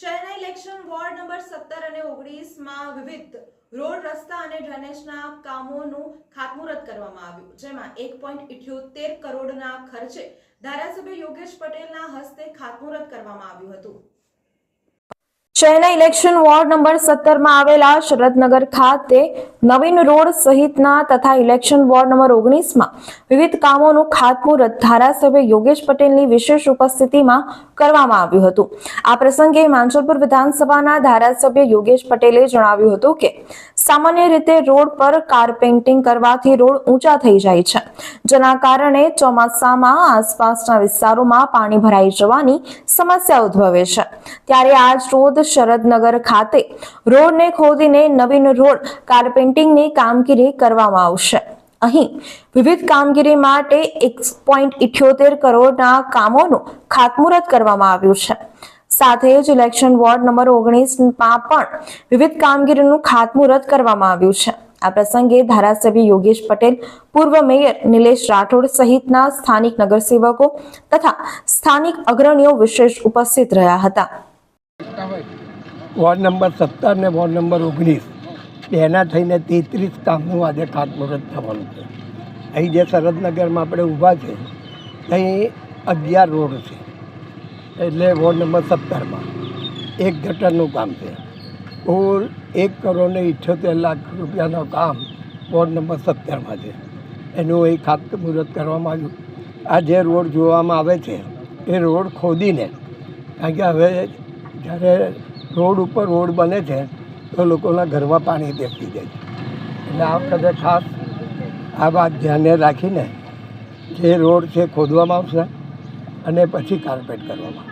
શહેરના election ward number સત્તર અને ઓગણીસમાં વિવિધ રોડ, રસ્તા અને ડ્રેનેજના કામોનું ખાતમુહૂર્ત કરવામાં આવ્યું, જેમાં એક પોઈન્ટ ઇઠ્યોતેર કરોડના ખર્ચે ધારાસભ્ય યોગેશ પટેલના હસ્તે ખાતમુહૂર્ત કરવામાં આવ્યું હતું. શહેરના ઇલેક્શન વોર્ડ નંબર સત્તરમાં આવેલા શરદનગર ખાતે નવીન રોડ સહિતના તથા ઇલેક્શન વોર્ડ નંબર ઓગણીસમાં વિવિધ કામોનું ખાતમુહૂર્ત ધારાસભ્ય યોગેશ પટેલની વિશેષ ઉપસ્થિતિમાં કરવામાં આવ્યું હતું. આ પ્રસંગે માંજલપુર વિધાનસભાના ધારાસભ્ય યોગેશ પટેલે જણાવ્યું હતું કે, સામાન્ય રીતે રોડ પર કાર પેઇન્ટિંગ કરવાથી રોડ ઊંચા થઈ જાય છે, જેના કારણે ચોમાસામાં આસપાસના વિસ્તારોમાં પાણી ભરાઈ જવાની સમસ્યા ઉદ્ભવે છે. ત્યારે આજ રોજ શરદનગર ખાતે રોડને ખોદીને નવીન રોડ કાર્પેન્ટિંગની કામગીરી કરવામાં આવશે. અહીં વિવિધ કામગીરી માટે એક પોઈન્ટ કરોડના કામોનું ખાતમુહૂર્ત કરવામાં આવ્યું છે. સાથે જ ઇલેક્શન વોર્ડ નંબર ઓગણીસમાં પણ વિવિધ કામગીરીનું ખાતમુહૂર્ત કરવામાં આવ્યું છે. આ પ્રસંગે ધારાસભ્ય યોગેશ પટેલ, પૂર્વ મેયર નિલેશ રાઠોડ સહિતના સ્થાનિક નગરસેવકો તથા સ્થાનિક અગ્રણીઓ વિશેષ ઉપસ્થિત રહ્યા હતા. વોર્ડ નંબર સત્તર ને વોર્ડ નંબર ઓગણીસ. એના થઈને તેત્રીસ કામનું આજે ખાતમુહૂર્ત થવાનું છે. અહીં જે શરદનગરમાં આપણે ઊભા છે, અહીં અગિયાર રોડ છે. એટલે વોર્ડ નંબર સત્તરમાં એક ગટરનું કામ છે. કુલ એક કરોડ ને ઇઠ્યોતેર લાખ રૂપિયાનું કામ વોર્ડ નંબર સત્તરમાં છે. એનું અહીં ખાતમુહૂર્ત કરવામાં આવ્યું. આ જે રોડ જોવામાં આવે છે, એ રોડ ખોદીને, કારણ કે હવે જ્યારે રોડ ઉપર રોડ બને છે, તો લોકોના ઘરમાં પાણી બેસી જાય છે. એટલે આ વખતે ખાસ આ વાત ધ્યાને રાખીને જે રોડ છે, ખોદવામાં આવશે અને પછી કાર્પેટ કરવામાં આવશે.